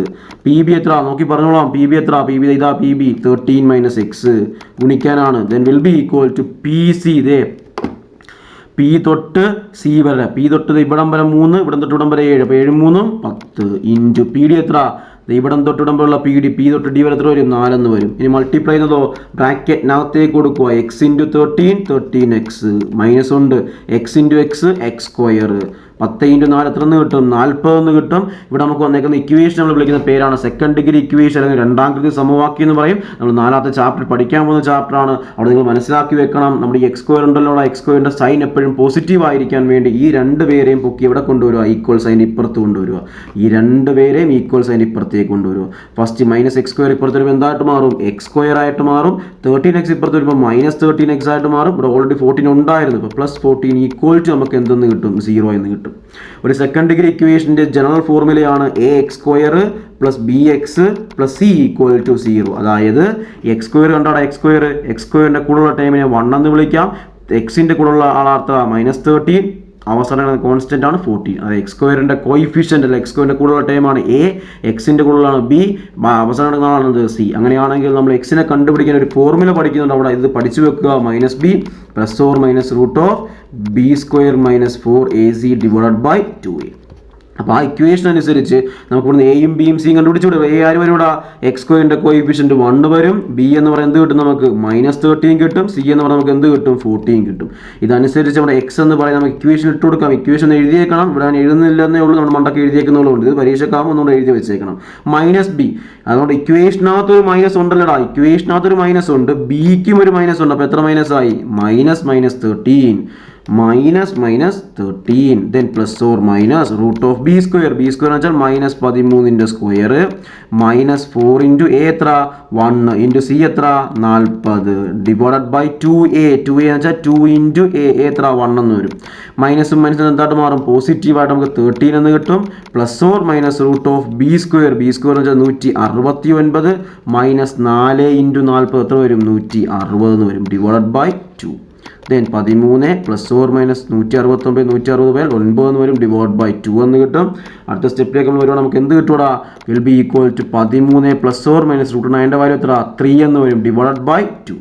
പി ബി എത്ര നോക്കി പറഞ്ഞോളാം. പി ബി എത്ര പി ബി ഇതാ P B thirteen minus X ഗുണിക്കാനാണ്. Then will be equal to P C ഇതേ പി തൊട്ട് സി വരെ. പി തൊട്ട് ഇവിടം വരെ മൂന്ന് ഇവിടം തൊട്ട് ഇവിടം വരെ ഏഴ്. അപ്പോൾ ഏഴ് മൂന്നും പത്ത്. ഇന്റു പി ഡി എത്ര ഇവിടം തൊട്ടിടുമ്പോഴുള്ള പി ഡി പി തൊട്ട് ഡി വരെ എത്ര വരും? നാലെന്ന് വരും. ഇനി മൾട്ടിപ്ലൈ ചെയ്യുന്നതോ? ബ്രാക്കറ്റിനകത്തേക്ക് കൊടുക്കുക X into thirteen thirteen X minus ഉണ്ട്. X into X X square പത്ത് ഇന്റു നാല് എത്ര നിന്ന് കിട്ടും? നാൽപ്പതെന്ന് കിട്ടും. ഇവിടെ നമുക്ക് വന്നേക്കുന്ന ഇക്വേഷൻ നമ്മൾ വിളിക്കുന്ന പേരാണ് സെക്കൻഡ് ഡിഗ്രി ഇക്വേഷൻ അല്ലെങ്കിൽ രണ്ടാം കൃതി സമവാക്യം എന്ന് പറയും. നമ്മൾ നാലാമത്തെ ചാപ്റ്റർ പഠിക്കാൻ പോകുന്ന ചാപ്റ്ററാണ് അവിടെ നിങ്ങൾ മനസ്സിലാക്കി വെക്കണം. നമ്മുടെ ഈ എക്സ് സ്ക്വയർ ഉണ്ടല്ലോ. എക്സ് സ്ക്വയറിന്റെ സൈൻ എപ്പോഴും പോസിറ്റീവ് ആയിരിക്കാൻ വേണ്ടി ഈ രണ്ട് പേരെയും പൊക്കി ഇവിടെ കൊണ്ടുവരിക ഈക്വൽ സൈൻ ഇപ്പുറത്ത് കൊണ്ടുവരിക ഈ രണ്ട് പേരെയും ഈക്വൽ സൈൻ ഇപ്പുറത്തേക്ക് കൊണ്ടുവരിക ഫസ്റ്റ് മൈനസ് എക്സ് സ്ക്വയർ ഇപ്പുറത്ത് വരുമ്പോൾ എന്തായിട്ട് മാറും? എക്സ് സ്ക്വയർ ആയിട്ട് മാറും. തേർട്ടീൻ എക്സ് ഇപ്പുറത്ത് വരുമ്പോൾ മൈനസ് തേർട്ടീൻ എക്സ് ആയിട്ട് മാറും. ഇവിടെ ഓൾറെഡി ഫോർട്ടീൻ ഉണ്ടായിരുന്നു. ഇപ്പോൾ പ്ലസ് ഫോർട്ടീൻ ഈക്വൽ ടു നമുക്ക് എന്തെന്ന് കിട്ടും? സീറോ എന്ന് കിട്ടും. ഒരു സെക്കൻഡ് ഡിഗ്രി ഇക്വേഷന്റെ general ഫോർമുലയാണ് A X square plus B X plus C equal to zero അതായത് എക്സ് സ്ക്വയർ കണ്ടാണ് എക്സ് സ്ക്വയർ എക്സ് സ്ക്വയറിന്റെ കൂടെയുള്ള ടൈമിനെ വൺ എന്ന് വിളിക്കാം. എക്സിന്റെ കൂടെയുള്ള ആളാർത്ത മൈനസ് തേർട്ടീൻ അവസാനം കോൺസ്റ്റന്റ് ആണ് ഫോർട്ടീൻ അത് എക്സ് സ്ക്വയറിന്റെ കോയിഫിഷ്യന്റ് അല്ല? എക്സ് സ്ക്വയറിന്റെ കൂടെയുള്ള ടൈമാണ് എ എക്സിന്റെ കൂടുതലാണ് ബി അവസാനം ആളാണ് സി അങ്ങനെയാണെങ്കിൽ നമ്മൾ എക്സിനെ കണ്ടുപിടിക്കാൻ ഒരു ഫോർമുല പഠിക്കുന്നുണ്ട് അവിടെ. ഇത് പഠിച്ചു വെക്കുക. Minus B plus or minus root of B square minus four A C divide by two A അപ്പോൾ ആ ഇക്വേഷൻ അനുസരിച്ച് നമുക്ക് ഇവിടുന്ന് എയും ബിയും സിയും കണ്ടുപിടിച്ചുകൂടെ. എ ആര് വരും ഇവിടെ എക്സ് സ്ക്വയറിന്റെ കോയിഫിഷ്യന്റ് വൺ വരും. ബി എന്ന് പറയുന്നത് എന്ത് കിട്ടും നമുക്ക്? മൈനസ് തേർട്ടീൻ കിട്ടും. സി എന്ന് പറഞ്ഞാൽ നമുക്ക് എന്ത് കിട്ടും? ഫോർട്ടീൻ കിട്ടും. ഇതനുസരിച്ച് നമ്മുടെ എക്സ് എന്ന് പറയുന്നത് നമുക്ക് ഇക്വേഷൻ ഇട്ട് കൊടുക്കാം. ഇക്വേഷൻ എഴുതിയേക്കണം. ഇവിടെ ഞാൻ എഴുതുന്നില്ലെന്നേ ഉള്ളൂ. നമ്മൾ മണ്ടൊക്കെ എഴുതിയേക്കുന്നുള്ളൂ ഇത് പരീക്ഷക്കാകുമ്പോൾ ഒന്നുകൂടെ എഴുതി വെച്ചേക്കണം. മൈനസ് ബി അതുകൊണ്ട് ഇക്വേഷനകത്ത് ഒരു മൈനസ് ഉണ്ടല്ലോടാ. ഇക്വേഷനകത്ത് ഒരു മൈനസ് ഉണ്ട്. ബിക്കും ഒരു മൈനസ് ഉണ്ട്. അപ്പോൾ എത്ര മൈനസ് ആയി? Minus minus thirteen minus minus thirteen then plus or minus root of B square B square എന്ന് വെച്ചാൽ minus പതിമൂന്നിന്റെ square minus four into A എത്ര? വൺ ഇന്റു സി എത്ര? നാൽപ്പത്. Divided by two A two A എന്ന് വെച്ചാൽ ടു ഇന്റു എ എത്ര? വൺ എന്ന് വരും. മൈനസും മൈനസും എന്തായിട്ട് മാറും? പോസിറ്റീവായിട്ട് നമുക്ക് തേർട്ടീൻ എന്ന് കിട്ടും. Plus or minus root of B square B square എന്ന് വെച്ചാൽ നൂറ്റി അറുപത്തി ഒൻപത് മൈനസ് നാല് ഇന്റു നാൽപ്പത് എത്ര വരും? നൂറ്റി അറുപത് എന്ന് വരും. ഡിവൈഡഡ് ബൈ ടു ദെൻ പതിമൂന്ന് പ്ലസ് ഓർ മൈനസ് നൂറ്റി അറുപത്തൊമ്പത് നൂറ്റി അറുപത് പേർ ഒൻപത് എന്ന് വരും ഡിവൈഡ് ബൈ ടു എന്ന് കിട്ടും. അടുത്ത സ്റ്റെപ്പിലേക്ക് നമ്മൾ വരുവാണ് നമുക്ക് എന്ത് കിട്ടൂടാ? വിൽ ബി ഈക്വൽ ടു പതിമൂന്ന് പ്ലസ് ഓർ മൈനസ് റൂട്ട് നയന്റെ വാല്യൂ എത്ര ത്രീ എന്ന് വരും ഡിവൈഡ് ബൈ ടു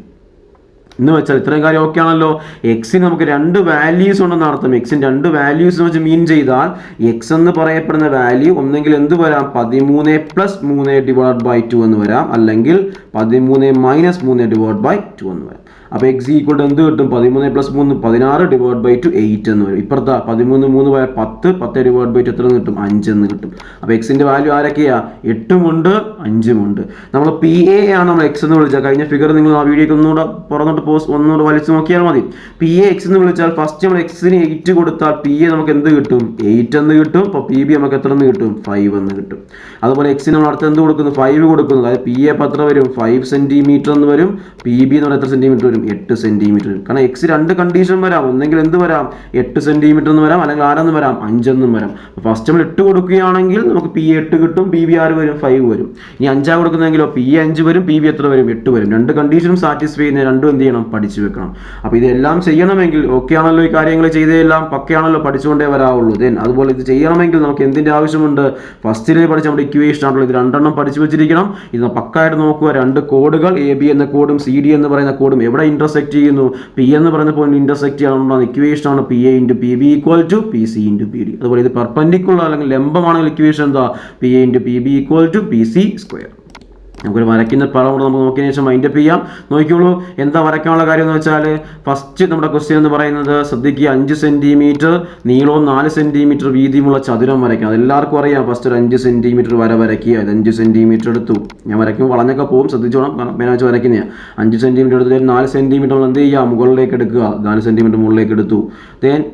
എന്ന് വെച്ചാൽ ഇത്രയും കാര്യം ഓക്കെ ആണല്ലോ. എക്സിന് നമുക്ക് രണ്ട് വാല്യൂസ് ഉണ്ടെന്ന് അർത്ഥം. എക്സിന് രണ്ട് വാല്യൂസ് എന്ന് വെച്ച് മീൻ ചെയ്താൽ എക്സ് എന്ന് പറയപ്പെടുന്ന വാല്യൂ ഒന്നെങ്കിൽ എന്ത് വരാം? പതിമൂന്ന് പ്ലസ് മൂന്ന് ഡിവൈഡ് ബൈ ടു എന്ന് വരാം. അല്ലെങ്കിൽ പതിമൂന്ന് മൈനസ് മൂന്ന് ഡിവൈഡ് ബൈ ടു എന്ന് വരാം. അപ്പോൾ എക്സ് ഈക്വൽ ടു എന്ത് കിട്ടും? പതിമൂന്ന് പ്ലസ് മൂന്ന് പതിനാറ് ഡിവൈഡ് ബൈ ടു എയ്റ്റ് എന്ന് വരും. ഇപ്പുറത്താ പതിമൂന്ന് മൂന്ന് പോയാൽ പത്ത് പത്ത് ഡിവൈഡ് ബൈ ടു എത്ര കിട്ടും? അഞ്ച് എന്ന് കിട്ടും. അപ്പോൾ എക്സിന്റെ വാല്യൂ ആരൊക്കെയാ? എട്ടുമുണ്ട് അഞ്ചുമുണ്ട് നമ്മൾ പി എ ആണ് നമ്മൾ എക്സ് എന്ന് വിളിച്ചാൽ കഴിഞ്ഞ ഫിഗർ നിങ്ങൾ ആ വീഡിയോക്ക് ഒന്നുകൂടെ പുറന്നോട്ട് പോസ്റ്റ് ഒന്നുകൂടെ വലിച്ചു നോക്കിയാൽ മതി. പി എ എക്സ് എന്ന് വിളിച്ചാൽ ഫസ്റ്റ് നമ്മൾ എക്സിന് എയ്റ്റ് കൊടുത്താൽ പി എ നമുക്ക് എന്ത് കിട്ടും? എയ്റ്റ് എന്ന് കിട്ടും. അപ്പോൾ പി ബി നമുക്ക് എത്ര എന്ന് കിട്ടും? ഫൈവ് എന്ന് കിട്ടും. അതുപോലെ എക്സിന് നമ്മൾ അടുത്ത് എന്ത് കൊടുക്കുന്നു? ഫൈവ് കൊടുക്കുന്നു. അതായത് പി എ പത്ര വരും? ഫൈവ് സെന്റിമീറ്റർ എന്ന് വരും. പി ബി എന്ന് പറഞ്ഞാൽ എത്ര സെന്റിമീറ്റർ വരും? എട്ട് സെന്റിമീറ്റർ കാരണം എക്സ് രണ്ട് കണ്ടീഷൻ വരാം. ഒന്നെങ്കിൽ എന്ത് വരാം? എട്ട് സെന്റിമീറ്റർ എന്ന് വരാം. അല്ലെങ്കിൽ ആരെന്ന് വരാം? അഞ്ചെന്നും വരാം. ഫസ്റ്റ് നമ്മൾ എട്ട് കൊടുക്കുകയാണെങ്കിൽ നമുക്ക് പി എട്ട് കിട്ടും. പി ബി ആറ് വരും. ഫൈവ് വരും. ഇനി അഞ്ചാ കൊടുക്കുന്നെങ്കിലോ പി അഞ്ച് വരും. പി ബി എത്ര വരും? എട്ട് വരും. രണ്ട് കണ്ടീഷനും സാറ്റിസ്ഫൈ ചെയ്യുന്ന രണ്ടും എന്ത് ചെയ്യണം? പഠിച്ചു വെക്കണം. അപ്പോൾ ഇതെല്ലാം ചെയ്യണമെങ്കിൽ ഓക്കെ ആണല്ലോ ഈ കാര്യങ്ങൾ ചെയ്തതെല്ലാം പക്കയാണല്ലോ പഠിച്ചുകൊണ്ടേ വരാവുള്ളൂ. ദെൻ അതുപോലെ ഇത് ചെയ്യണമെങ്കിൽ നമുക്ക് എന്തിന്റെ ആവശ്യമുണ്ട്? ഫസ്റ്റിലെ പഠിച്ച നമ്മുടെ ഇക്വേഷൻ ആണല്ലോ. ഇത് രണ്ടെണ്ണം പഠിച്ചു വെച്ചിരിക്കണം. ഇത് പക്കായിട്ട് നോക്കുക. രണ്ട് കോഡുകൾ എ ബി എന്ന കോഡും സി ഡി എന്ന് പറയുന്ന കോഡും എവിടെ ഇന്റർസെക്ട് ചെയ്യുന്നു. പി എന്ന് പറയുന്ന പോയിന്റ് ഇന്റർസെക്റ്റ് ചെയ്യാനുള്ള ഇക്വേഷൻ ആണ് P A into P B equal to P C into P D അതുപോലെ ഇത് പെർപ്പൻഡിക്കുള്ള അല്ലെങ്കിൽ ലംബമാണെങ്കിൽ ഇക്വേഷൻ എന്താ? P A into P B equal to P C square നമുക്കൊരു വരയ്ക്കുന്ന പടം കൂടെ നമുക്ക് നോക്കിയതിന് ശേഷം മൈൻഡപ്പ് ചെയ്യാം. നോക്കിക്കോളൂ എന്താ വരയ്ക്കാനുള്ള കാര്യം എന്ന് വെച്ചാൽ ഫസ്റ്റ് നമ്മുടെ ക്വസ്റ്റ്യൻ എന്ന് പറയുന്നത് ശ്രദ്ധിക്കുക അഞ്ച് സെന്റിമീറ്റർ നീളവും നാല് സെന്റിമീറ്റർ വീതിയുമുള്ള ചതുരം വരയ്ക്കണം. അതെല്ലാവർക്കും അറിയാം. ഫസ്റ്റ് ഒരു അഞ്ച് സെന്റിമീറ്റർ വര വരയ്ക്കുക അത് അഞ്ച് സെന്റിമീറ്റർ എടുത്തു. ഞാൻ വരയ്ക്കുമ്പോൾ വളഞ്ഞൊക്കെ പോകും ശ്രദ്ധിച്ചോണം പേന വെച്ച് വരയ്ക്കുന്നതാണ് അഞ്ച് സെന്റിമീറ്റർ എടുത്തിട്ട് നാല് സെന്റിമീറ്റർ നമ്മൾ എന്ത് ചെയ്യുക? മുകളിലേക്ക് എടുക്കുക. നാല് സെന്റിമീറ്റർ മുകളിലേക്ക് എടുത്തു. ദെൻ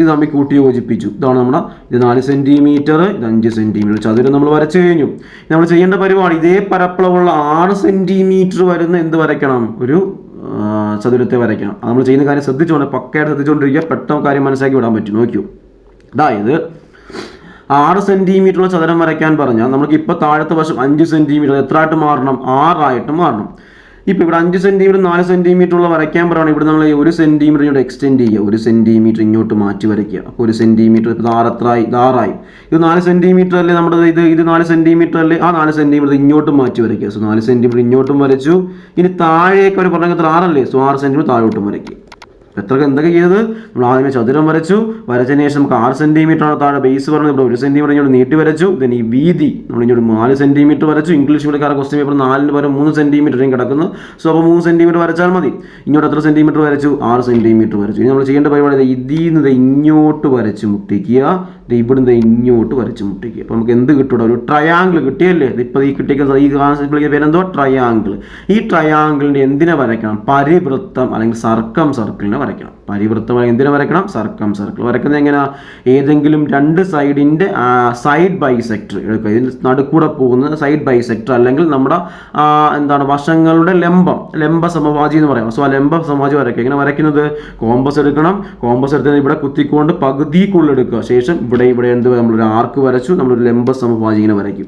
ഇത് തമ്മിൽ കൂട്ടി യോജിപ്പിച്ചു. ഇതാണ് നമ്മുടെ ഇത് നാല് സെന്റിമീറ്റർ ഇത് അഞ്ച് സെന്റിമീറ്റർ ചതുരം നമ്മൾ വരച്ചു കഴിഞ്ഞു. നമ്മൾ ചെയ്യേണ്ട പരിപാടി ഇതേ പരപ്പളവുള്ള ആറ് സെന്റിമീറ്റർ വരുന്ന എന്ത് വരയ്ക്കണം? ഒരു ചതുരത്തെ വരയ്ക്കണം. നമ്മൾ ചെയ്യുന്ന കാര്യം ശ്രദ്ധിച്ചുകൊണ്ട് പക്കയായിട്ട് ശ്രദ്ധിച്ചുകൊണ്ടിരിക്കുക പെട്ടെന്ന് കാര്യം മനസ്സിലാക്കി വിടാൻ പറ്റും. നോക്കൂ അതായത് ആറ് സെന്റിമീറ്ററുള്ള ചതുരം വരയ്ക്കാൻ പറഞ്ഞാൽ നമുക്ക് ഇപ്പോൾ താഴത്തെ വശം അഞ്ച് സെന്റിമീറ്റർ എത്രയായിട്ട് മാറണം? ആറായിട്ട് മാറണം. ഇപ്പോൾ ഇവിടെ അഞ്ച് സെന്റിമീറ്റർ നാല് സെന്റിമീറ്റർ ഉള്ള വരയ്ക്കാൻ പറയുകയാണ് ഇവിടെ നമ്മൾ ഒരു സെന്റിമീറ്റർ ഇങ്ങോട്ട് എക്സ്റ്റെൻഡ് ചെയ്യുക. ഒരു സെന്റിമീറ്റർ ഇങ്ങോട്ട് മാറ്റി വരയ്ക്കുക. അപ്പോൾ ഒരു സെന്റിമീറ്റർ ഇപ്പോൾ ആറത്രായി എത്രയായി ഇത് നാല് സെന്റിമീറ്റർ അല്ലേ നമ്മുടെ ഇത് ഇത് നാല് സെന്റിമീറ്റർ അല്ലേ? ആ നാല് സെന്റിമീറ്റർ ഇങ്ങോട്ട് മാറ്റി വരയ്ക്കുക. സോ നാല് സെന്റിമീറ്റർ ഇങ്ങോട്ടും വരച്ചു. ഇനി താഴേക്ക് അവർ പറഞ്ഞാൽ ആറല്ലേ? സോ ആറ് സെന്റിമീറ്റർ താഴോട്ടും വരയ്ക്കുക. എത്ര എന്തൊക്കെ ചെയ്തത്? നമ്മൾ ആദ്യമേ ചതുരം വരച്ചു. വരച്ചതിന് ശേഷം നമുക്ക് ആറ് ആണ് താഴെ ബേസ് പറഞ്ഞത്. ഇവിടെ ഒരു സെന്റിമീറ്റർ ഇങ്ങോട്ട് നീട്ടി വരച്ചു. ദെൻ ഈ വീതി നമ്മൾ ഇങ്ങോട്ട് നാല് സെന്റിമീറ്റർ വരച്ചു. ഇംഗ്ലീഷ് മീഡിയക്കാരെ ക്വസ്റ്റ്യൻ പേപ്പർ നാലിന് പകരം മൂന്ന് സെന്റിമീറ്ററും കിടക്കുന്നു. സോ അപ്പോൾ മൂന്ന് സെന്റിമീറ്റർ വരച്ചാൽ മതി. ഇങ്ങോട്ട് എത്ര സെന്റിമീറ്റർ വരച്ചു? ആറ് സെന്റിമീറ്റർ വരച്ചു. ഇനി നമ്മൾ ചെയ്യേണ്ട പരിപാടി ഇതിൽ നിന്ന് ഇങ്ങോട്ട് വരച്ച് മുട്ടിക്കുക. ഇവിടുന്ന് ഇങ്ങോട്ട് വരച്ച് മുട്ടിക്കുക അപ്പോൾ നമുക്ക് എന്ത് കിട്ടും ഒരു ട്രയാങ്കിൾ കിട്ടിയല്ലേ? ഇപ്പോൾ ഈ കിട്ടിയ ഈ വിളിക്കുന്ന പേരെന്തോ? ട്രയാങ്കിൾ ഈ ട്രയാങ്കിളിന്റെ എന്തിനെ വരയ്ക്കണം? പരിവൃത്തം അല്ലെങ്കിൽ സർക്കം സർക്കിളിനെ വരയ്ക്കണം. പരിവൃത്തം എന്തിനു വരയ്ക്കണം? സർക്കം. സർക്കിൾ വരയ്ക്കുന്നത് എങ്ങനെയാ? ഏതെങ്കിലും രണ്ട് സൈഡിന്റെ സൈഡ് ബൈസെക്ടർ എടുക്കുക. ഇതിൽ നടുക്കൂടെ പോകുന്ന സൈഡ് ബൈസെക്ടർ അല്ലെങ്കിൽ നമ്മുടെ എന്താണ് വശങ്ങളുടെ ലംബം. ലംബ സമവാചി എന്ന് പറയാം. സോ ആ ലംബ സമവാചി വരയ്ക്കുക. എങ്ങനെ വരയ്ക്കുന്നത്? കോമ്പസ് എടുക്കണം. കോമ്പസ് എടുത്ത് ഇവിടെ കുത്തിക്കൊണ്ട് പകുതിക്കുള്ളിൽ എടുക്കുക. ശേഷം ഇവിടെ ഇവിടെ എന്ത് നമ്മളൊരു ആർക്ക് വരച്ചു? നമ്മളൊരു ലംബ സമവാചി ഇങ്ങനെ വരയ്ക്കും.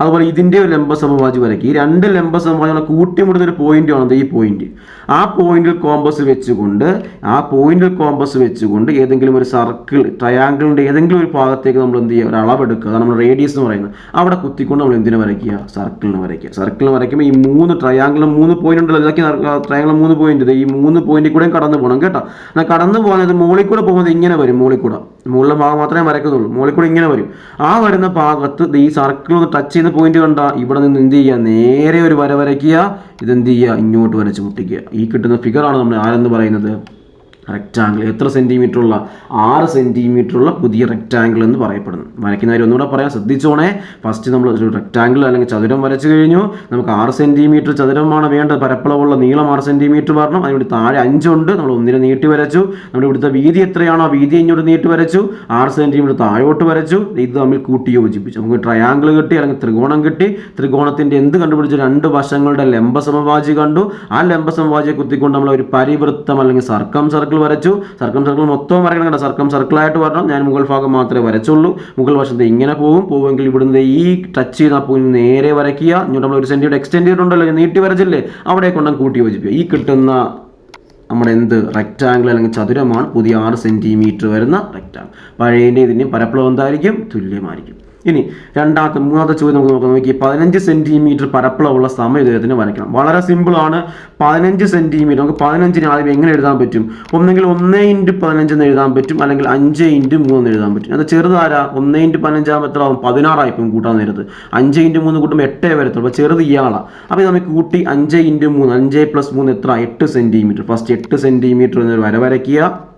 അതുപോലെ ഇതിന്റെ ഒരു ലംബ സമവാചി വരയ്ക്കും. ഈ രണ്ട് ലംബ സമവാചികളെ കൂട്ടിമുടുന്ന ഒരു പോയിന്റ് ആണ് ഈ പോയിന്റ് ആ പോയിന്റിൽ കോമ്പസ് വെച്ചുകൊണ്ട് ആ പോയിന്റിൽ കോമ്പസ് വെച്ചുകൊണ്ട് ഏതെങ്കിലും ഒരു സർക്കിൾ ട്രയാങ്കിളിന്റെ ഏതെങ്കിലും ഒരു ഭാഗത്തേക്ക് നമ്മൾ എന്ത് ചെയ്യുക? ഒരു അളവെടുക്കുക. അതാണ് നമ്മൾ റേഡിയസ് എന്ന് പറയുന്നത്. അവിടെ കുത്തിക്കൊണ്ട് നമ്മൾ എന്തിനു വരയ്ക്കുക? സർക്കിളിന് വരയ്ക്കുക. സർക്കിളിന് വരയ്ക്കുമ്പോൾ ഈ മൂന്ന് ട്രയാങ്കിളിന് മൂന്ന് പോയിന്റ് ഉണ്ടല്ലോ. ഇതൊക്കെ ട്രയാങ്കിൾ മൂന്ന് പോയിന്റ് ഈ മൂന്ന് പോയിന്റിൽ കൂടെയും കടന്നു പോകണം കേട്ടോ. എന്നാൽ കടന്നു പോകുന്നത് മുകളിൽ കൂടെ പോകുന്നത് ഇങ്ങനെ വരും മുകളിൽ കൂടെ. മുകളിലെ ഭാഗം മാത്രമേ വരയ്ക്കുന്നുള്ളൂ. മുകളിൽ കൂടെ ഇങ്ങനെ വരും. ആ വരുന്ന ഭാഗത്ത് ഈ സർക്കിൾ ഒന്ന് ടച്ച് ചെയ്യുന്ന പോയിന്റ് കണ്ട ഇവിടെ നിന്ന് എന്ത് ചെയ്യുക? നേരെ ഒരു വര വരയ്ക്കുക. ഇതെന്ത് ചെയ്യുക? ഇങ്ങോട്ട് വരച്ച് മുട്ടിക്കുക. ഈ കിട്ടുന്ന ഫിഗറാണ് നമ്മൾ ആരെന്ന് പറയുന്നത്? റെക്റ്റാങ്കിൾ എത്ര സെന്റിമീറ്റർ ഉള്ള? ആറ് സെന്റിമീറ്റർ ഉള്ള പുതിയ റെക്റ്റാങ്കിൾ എന്ന് പറയപ്പെടുന്നു. വരയ്ക്കുന്ന കാര്യം ഒന്നുകൂടെ പറയാം. ശ്രദ്ധിച്ചോണേ. ഫസ്റ്റ് നമ്മൾ ഒരു റെക്റ്റാങ്കിൾ അല്ലെങ്കിൽ ചതുരം വരച്ചു കഴിഞ്ഞു. നമുക്ക് ആറ് സെന്റിമീറ്റർ ചതുരമാണ് വേണ്ടത്. പരപ്പളവുള്ള നീളം ആറ് സെന്റിമീറ്റർ വരണം. അതിനോട് താഴെ അഞ്ചുണ്ട് നമ്മൾ ഒന്നിനെ നീട്ടി വരച്ചു. നമ്മുടെ ഇവിടുത്തെ വീതി എത്രയാണോ? ആ വീതി ഇങ്ങോട്ട് നീട്ടി വരച്ചു. ആറ് സെന്റിമീറ്റർ താഴോട്ട് വരച്ചു. ഇത് തമ്മിൽ കൂട്ടി യോജിപ്പിച്ചു നമുക്ക് ട്രയാങ്കിൾ കിട്ടി അല്ലെങ്കിൽ ത്രികോണം കിട്ടി. ത്രികോണത്തിന്റെ എന്ത് കണ്ടുപിടിച്ചു? രണ്ട് വശങ്ങളുടെ ലംബ സമവാചി കണ്ടു. ആ ലംബ സമവാചിയെ കുത്തിക്കൊണ്ട് നമ്മൾ ഒരു പരിവൃത്തം അല്ലെങ്കിൽ സർക്കം സർക്കിൾ വരച്ചു. സർക്കം സർക്കിൾ മൊത്തം വരയ്ക്കണം കേട്ടോ. സർക്കം സർക്കിളായിട്ട് വരണം. ഞാൻ മുകൾ ഭാഗം മാത്രമേ വരച്ചുള്ളൂ. മുകൾ വശത്ത് ഇങ്ങനെ പോകും പോകുമെങ്കിൽ ഇവിടുന്ന് ഈ ടച്ച് ചെയ്ത പോയിന്റ് നേരെ വരയ്ക്കുക. ഇങ്ങോട്ട് നമ്മൾ ഒരു സെന്റിയുടെ എക്സ്റ്റെൻഡ് ചെയ്തിട്ടുണ്ടല്ലോ. നീട്ടി വരച്ചില്ലേ? അവിടെ കൊണ്ടും കൂട്ടി യോജിപ്പിക്കുക. ഈ കിട്ടുന്ന നമ്മുടെ എന്ത്? റെക്റ്റാങ്കിൾ അല്ലെങ്കിൽ ചതുരമാണ്. പുതിയ ആറ് സെന്റിമീറ്റർ വരുന്ന റെക്റ്റാങ്കിൾ പഴയതിന്റെ ഇതിന്റെയും പരപ്പളം എന്തായിരിക്കും? തുല്യമായിരിക്കും. ഇനി രണ്ടാമത്തെ മൂന്നാമത്തെ ചോദ്യം നമുക്ക് നോക്കാം. നോക്കി പതിനഞ്ച് സെന്റിമീറ്റർ പരപ്പളവുള്ള സമയത്തിന് വരയ്ക്കണം. വളരെ സിമ്പിൾ ആണ്. പതിനഞ്ച് സെന്റിമീറ്റർ നമുക്ക് പതിനഞ്ചിന് ആദ്യം എങ്ങനെ എഴുതാൻ പറ്റും? ഒന്നെങ്കിൽ ഒന്ന് ഇന്റു പതിനഞ്ച് എന്ന് എഴുതാൻ പറ്റും. അല്ലെങ്കിൽ അഞ്ച് ഇന്റു മൂന്ന് എഴുതാൻ പറ്റും. അത് ചെറുതാരാ? ഒന്ന് ഇന്റു പതിനഞ്ചാകുമ്പോൾ എത്ര ആവും? പതിനാറായിപ്പം കൂട്ടാൻ നേരത്ത്. അഞ്ച് ഇന്റു മൂന്ന് കൂട്ടുമ്പോൾ എട്ടേ വരത്തുള്ളൂ. അപ്പോൾ ചെറുത് ഇയാളാണ് അപ്പോൾ നമുക്ക് കൂട്ടി അഞ്ച് ഇന്റു മൂന്ന് അഞ്ച് പ്ലസ് മൂന്ന് എത്ര? എട്ട് സെന്റിമീറ്റർ ഫസ്റ്റ് എട്ട് സെന്റിമീറ്റർ എന്നൊരു വര വരയ്ക്കുക.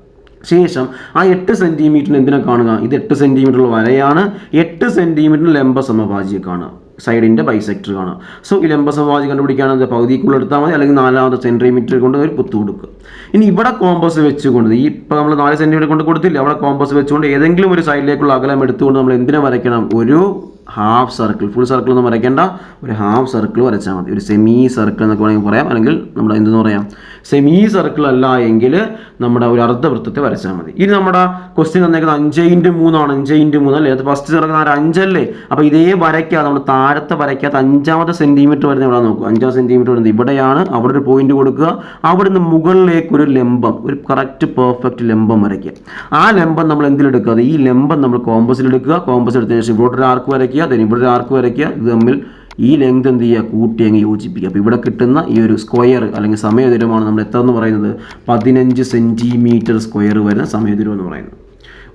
ശേഷം ആ എട്ട് സെന്റിമീറ്ററിന് എന്തിനാ കാണുക? ഇത് എട്ട് സെന്റിമീറ്ററുള്ള വരയാണ്. എട്ട് സെന്റിമീറ്ററിന് ലംബ സമഭാജിയെ കാണുക. സൈഡിന്റെ ബൈസെക്ടർ കാണുക. സോ ഈ ലംബ സമഭാജി കണ്ടുപിടിക്കുകയാണെങ്കിൽ പകുതിക്കുള്ള എടുത്താൽ മതി. അല്ലെങ്കിൽ നാലാമത്തെ സെന്റിമീറ്റർ കൊണ്ട് ഒരു കുത്തു കൊടുക്കുക. ഇനി ഇവിടെ കോമ്പസ് വെച്ചുകൊണ്ട് ഈ ഇപ്പോൾ നമ്മൾ നാല് സെന്റിമീറ്റർ കൊണ്ട് കൊടുത്തില്ല? അവിടെ കോമ്പസ് വെച്ചുകൊണ്ട് ഏതെങ്കിലും ഒരു സൈഡിലേക്കുള്ള അകലം എടുത്തുകൊണ്ട് നമ്മൾ എന്തിനെ വരയ്ക്കണം? ഒരു ഹാഫ് സർക്കിൾ ഫുൾ സർക്കിൾ ഒന്നും വരയ്ക്കേണ്ട. ഒരു ഹാഫ് സർക്കിൾ വരച്ചാൽ മതി. ഒരു സെമി സർക്കിൾ എന്നൊക്കെ വേണമെങ്കിൽ പറയാം. അല്ലെങ്കിൽ നമ്മുടെ എന്തെന്ന് പറയാം? സെമി സർക്കിൾ അല്ല എങ്കിൽ നമ്മുടെ ഒരു അർദ്ധവൃത്തത്തെ വരച്ചാൽ മതി. ഇനി നമ്മുടെ ക്വസ്റ്റ്യൻ തന്നേക്കുന്നത് അഞ്ച് ഇന്റു മൂന്നാണ് അഞ്ച് ഇന്റു മൂന്ന് അല്ലേ? അത് ഫസ്റ്റ് കിടക്കുന്ന ആ അഞ്ചല്ലേ അപ്പോൾ ഇതേ വരയ്ക്കാതെ നമ്മൾ താഴത്തെ വരയ്ക്കാത്ത അഞ്ചാമത്തെ സെന്റിമീറ്റർ വരുന്ന ഇവിടെ നോക്കുക? അഞ്ചാം സെന്റിമീറ്റർ വരുന്നത് ഇവിടെയാണ്. അവിടെ ഒരു പോയിന്റ് കൊടുക്കുക. അവിടുന്ന് മുകളിലേക്ക് ഒരു ലംബം ഒരു കറക്റ്റ് പെർഫെക്റ്റ് ലംബം വരയ്ക്കുക. ആ ലംബം നമ്മൾ എന്തിലെടുക്കുക? ഈ ലംബം നമ്മൾ കോമ്പസിലെടുക്കുക കോമ്പസ് എടുത്തതിന് ശേഷം ഇവിടെ ഒരു ആർക്ക് വരയ്ക്കുക. Then ഇവിടെ ആർക്ക് വരയ്ക്കുക? ഇത് തമ്മിൽ ഈ ലെങ്ത് എന്ത് ചെയ്യുക? കൂട്ടി അങ്ങ് യോജിപ്പിക്കുക. അപ്പോൾ ഇവിടെ കിട്ടുന്ന ഈ ഒരു സ്ക്വയർ അല്ലെങ്കിൽ സമയദൂരമാണ് നമ്മൾ എത്ര എന്ന് പറയുന്നത്? പതിനഞ്ച് സെന്റിമീറ്റർ സ്ക്വയർ വരുന്ന സമയദൂരം എന്ന് പറയുന്നത്.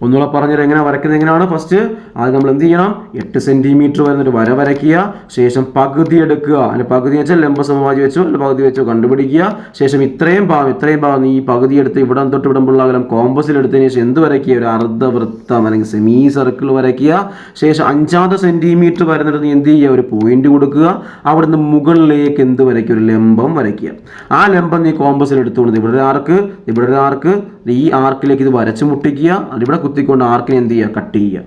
ഒന്നുകൂടെ പറഞ്ഞത് എങ്ങനെ വരയ്ക്കുന്നത് എങ്ങനെയാണ്? ഫസ്റ്റ് ആദ്യം നമ്മൾ എന്ത് ചെയ്യണം? എട്ട് സെന്റിമീറ്റർ വരുന്നൊരു വര വരയ്ക്കുക. ശേഷം പകുതി എടുക്കുക. അതിന് പകുതി വെച്ചാൽ ലംബ സമവാചി വെച്ചോ അല്ലെങ്കിൽ പകുതി വെച്ചോ കണ്ടുപിടിക്കുക. ശേഷം ഇത്രയും ഭാഗം ഇത്രയും ഭാഗം ഈ പകുതി എടുത്ത് ഇവിടം തൊട്ട് ഇവിടമുള്ള അകലം കോമ്പസിൽ എടുത്തതിന് ശേഷം എന്ത് വരയ്ക്കുക? ഒരു അർദ്ധവൃത്തം അല്ലെങ്കിൽ സെമി സർക്കിൾ വരയ്ക്കുക. ശേഷം അഞ്ചാമത്തെ സെന്റിമീറ്റർ വരുന്നിടത്ത് എന്ത് ചെയ്യുക? ഒരു പോയിന്റ് കൊടുക്കുക. അവിടുന്ന് മുകളിലേക്ക് എന്ത് വരയ്ക്കുക? ഒരു ലംബം വരയ്ക്കുക. ആ ലംബം നീ കോമ്പസിൽ എടുത്തുകൊണ്ട് ഇവിടെ ഒരു ആർക്ക് ഇവിടെ ഒരു ആർക്ക് ഈ ആർക്കിലേക്ക് ഇത് വരച്ച് മുട്ടിക്കുക അതിവിടെ കുത്തിക്കൊണ്ട് ആർക്കിനെ എന്ത് ചെയ്യുക? കട്ട് ചെയ്യുക.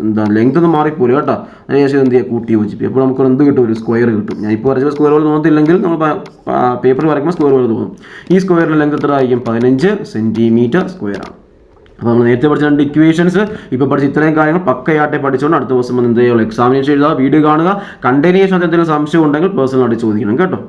എന്താ ലെങ്ത് ഒന്നും മാറിപ്പോലും കേട്ടോ. അതിനുശേഷം എന്ത് ചെയ്യുക? കൂട്ടി യോജിപ്പിക്കുക. അപ്പോൾ നമുക്ക് എന്ത് കിട്ടും? ഒരു സ്ക്വയർ കിട്ടും. ഞാൻ ഇപ്പോൾ വരച്ച സ്ക്വയർ പോലെ തോന്നത്തില്ലെങ്കിൽ നമ്മൾ പേപ്പർ വരയ്ക്കുമ്പോൾ സ്ക്വയർ പോലെ തോന്നും. ഈ സ്ക്വയറിന്റെ ലെങ്ത് എത്ര ആയിരിക്കും പതിനഞ്ച് സെന്റിമീറ്റർ സ്ക്വയർ ആണ്. അപ്പോൾ നമ്മൾ നേരത്തെ പഠിച്ച രണ്ട് ഇക്വേഷൻസ് ഇപ്പോൾ പഠിച്ച ഇത്രയും കാര്യങ്ങൾ പക്കയായിട്ട് പഠിച്ചുകൊണ്ട് അടുത്ത ദിവസം എന്ത് ചെയ്യുള്ളൂ എക്സാമിനേഷൻ എഴുതുക വീഡിയോ കാണുക. കണ്ടിന്യൂഷൻ എന്തെങ്കിലും സംശയം ഉണ്ടെങ്കിൽ പേഴ്സണലായിട്ട് ചോദിക്കണം കേട്ടോ.